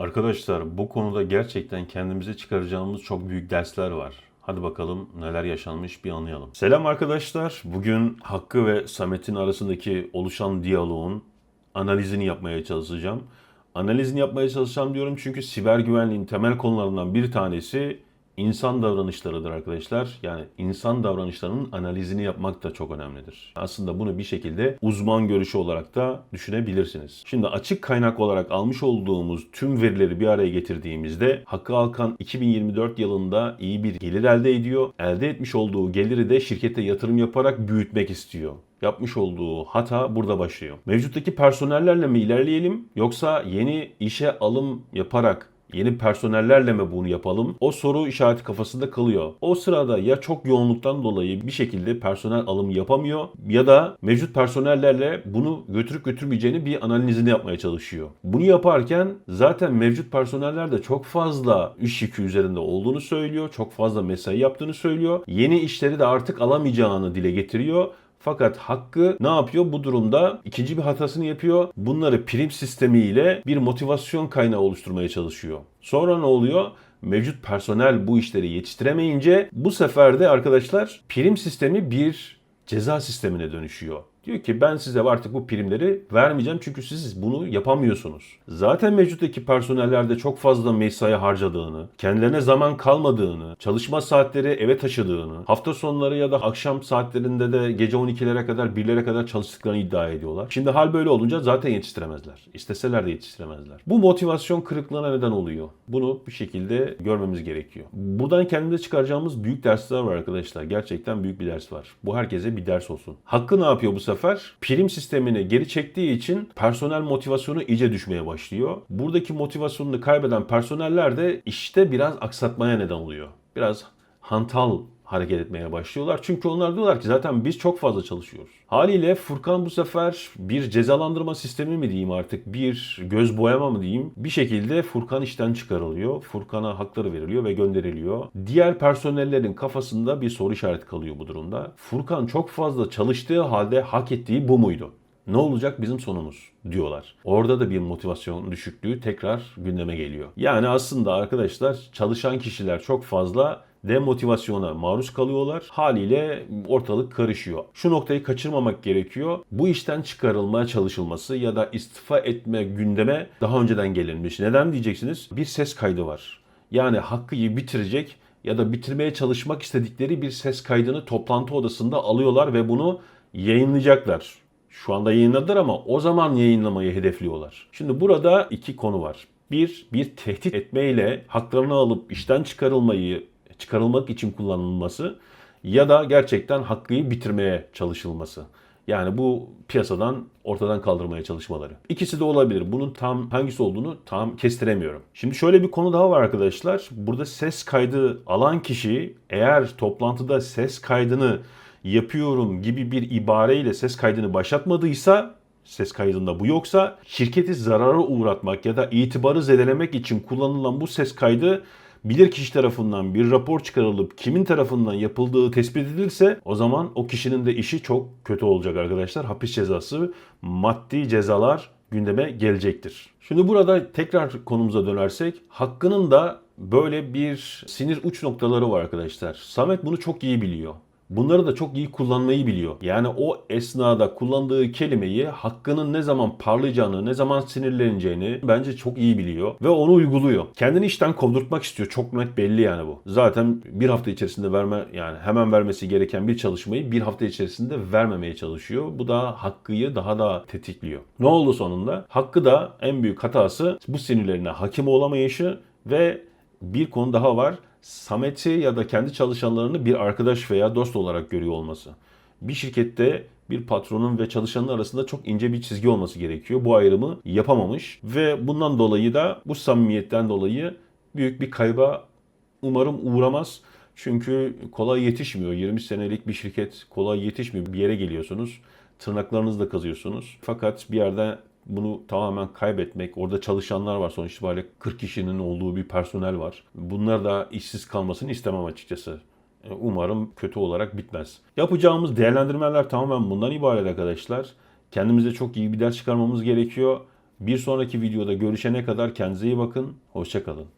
Arkadaşlar bu konuda gerçekten kendimize çıkaracağımız çok büyük dersler var. Hadi bakalım neler yaşanmış bir anlayalım. Selam arkadaşlar. Bugün Hakkı ve Samet'in arasındaki oluşan diyaloğun analizini yapmaya çalışacağım. Analizini yapmaya çalışacağım diyorum çünkü siber güvenliğin temel konularından bir tanesi insan davranışlarıdır arkadaşlar. Yani insan davranışlarının analizini yapmak da çok önemlidir. Aslında bunu bir şekilde uzman görüşü olarak da düşünebilirsiniz. Şimdi açık kaynak olarak almış olduğumuz tüm verileri bir araya getirdiğimizde Hakkı Alkan 2024 yılında iyi bir gelir elde ediyor. Elde etmiş olduğu geliri de şirkete yatırım yaparak büyütmek istiyor yapmış olduğu hata burada başlıyor. Mevcuttaki personellerle mi ilerleyelim yoksa yeni işe alım yaparak Yeni personellerle mi bunu yapalım? O soru işareti kafasında kalıyor. O sırada ya çok yoğunluktan dolayı bir şekilde personel alımı yapamıyor ya da mevcut personellerle bunu götürüp götürmeyeceğini bir analizini yapmaya çalışıyor. Bunu yaparken zaten mevcut personeller de çok fazla iş yükü üzerinde olduğunu söylüyor. Çok fazla mesai yaptığını söylüyor. Yeni işleri de artık alamayacağını dile getiriyor. Fakat Hakkı ne yapıyor? Bu durumda ikinci bir hatasını yapıyor. Bunları prim sistemiyle bir motivasyon kaynağı oluşturmaya çalışıyor. Sonra ne oluyor? Mevcut personel bu işleri yetiştiremeyince bu sefer de arkadaşlar prim sistemi bir ceza sistemine dönüşüyor. Diyor ki ben size artık bu primleri vermeyeceğim çünkü siz bunu yapamıyorsunuz. Zaten mevcuttaki personellerde çok fazla mesai harcadığını, kendilerine zaman kalmadığını, çalışma saatleri eve taşıdığını, hafta sonları ya da akşam saatlerinde de gece 12'lere kadar 1'lere kadar çalıştıklarını iddia ediyorlar. Şimdi hal böyle olunca zaten yetiştiremezler. İsteseler de yetiştiremezler. Bu motivasyon kırıklığına neden oluyor. Bunu bir şekilde görmemiz gerekiyor. Buradan kendimize çıkaracağımız büyük dersler var arkadaşlar. Gerçekten büyük bir ders var. Bu herkese bir ders olsun. Hakkı ne yapıyor bu sefer? Prim sistemini geri çektiği için personel motivasyonu iyice düşmeye başlıyor. Buradaki motivasyonunu kaybeden personeller de işte biraz aksatmaya neden oluyor. Biraz hantal hareket etmeye başlıyorlar. Çünkü onlar diyorlar ki zaten biz çok fazla çalışıyoruz. Haliyle Furkan bu sefer bir cezalandırma sistemi mi diyeyim artık bir göz boyama mı diyeyim bir şekilde Furkan işten çıkarılıyor. Furkan'a hakları veriliyor ve gönderiliyor. Diğer personellerin kafasında bir soru işareti kalıyor bu durumda. Furkan çok fazla çalıştığı halde hak ettiği bu muydu? Ne olacak bizim sonumuz diyorlar. Orada da bir motivasyon düşüklüğü tekrar gündeme geliyor. Yani aslında arkadaşlar çalışan kişiler çok fazla demotivasyona maruz kalıyorlar. Haliyle ortalık karışıyor. Şu noktayı kaçırmamak gerekiyor. Bu işten çıkarılmaya çalışılması ya da istifa etme gündeme daha önceden gelinmiş. Neden diyeceksiniz? Bir ses kaydı var. Yani Hakkı'yı bitirecek ya da bitirmeye çalışmak istedikleri bir ses kaydını toplantı odasında alıyorlar ve bunu yayınlayacaklar. Şu anda yayınladılar ama o zaman yayınlamayı hedefliyorlar. Şimdi burada iki konu var. Bir, bir tehdit etmeyle haklarını alıp işten çıkarılmayı çıkarılmak için kullanılması ya da gerçekten Hakkı'yı bitirmeye çalışılması. Yani bu piyasadan ortadan kaldırmaya çalışmaları. İkisi de olabilir. Bunun tam hangisi olduğunu tam kestiremiyorum. Şimdi şöyle bir konu daha var arkadaşlar. Burada ses kaydı alan kişi eğer toplantıda ses kaydını yapıyorum gibi bir ibareyle ses kaydını başlatmadıysa ses kaydında bu yoksa şirketi zarara uğratmak ya da itibarı zedelemek için kullanılan bu ses kaydı bilirkişi tarafından bir rapor çıkarılıp kimin tarafından yapıldığı tespit edilirse o zaman o kişinin de işi çok kötü olacak arkadaşlar. Hapis cezası, maddi cezalar gündeme gelecektir. Şimdi burada tekrar konumuza dönersek Hakkı'nın da böyle bir sinir uç noktaları var arkadaşlar. Samet bunu çok iyi biliyor. Bunları da çok iyi kullanmayı biliyor. Yani o esnada kullandığı kelimeyi hakkının ne zaman parlayacağını, ne zaman sinirleneceğini bence çok iyi biliyor ve onu uyguluyor. Kendini işten kovdurtmak istiyor. Çok net belli yani bu. Zaten bir hafta içerisinde verme yani hemen vermesi gereken bir çalışmayı bir hafta içerisinde vermemeye çalışıyor. Bu da Hakkı'yı daha da tetikliyor. Ne oldu sonunda? Hakkı da en büyük hatası bu sinirlerine hakim olamayışı ve bir konu daha var. Samet'i ya da kendi çalışanlarını bir arkadaş veya dost olarak görüyor olması. Bir şirkette bir patronun ve çalışanın arasında çok ince bir çizgi olması gerekiyor. Bu ayrımı yapamamış ve bundan dolayı da bu samimiyetten dolayı büyük bir kayba umarım uğramaz. Çünkü kolay yetişmiyor. 20 senelik bir şirket kolay yetişmiyor. Bir yere geliyorsunuz. Tırnaklarınızla kazıyorsunuz. Fakat bir yerde bunu tamamen kaybetmek, orada çalışanlar var sonuç itibariyle 40 kişinin olduğu bir personel var. Bunlar da işsiz kalmasını istemem açıkçası. Umarım kötü olarak bitmez. Yapacağımız değerlendirmeler tamamen bundan ibaret arkadaşlar. Kendimize çok iyi bir ders çıkarmamız gerekiyor Bir sonraki videoda görüşene kadar kendinize iyi bakın. Hoşçakalın.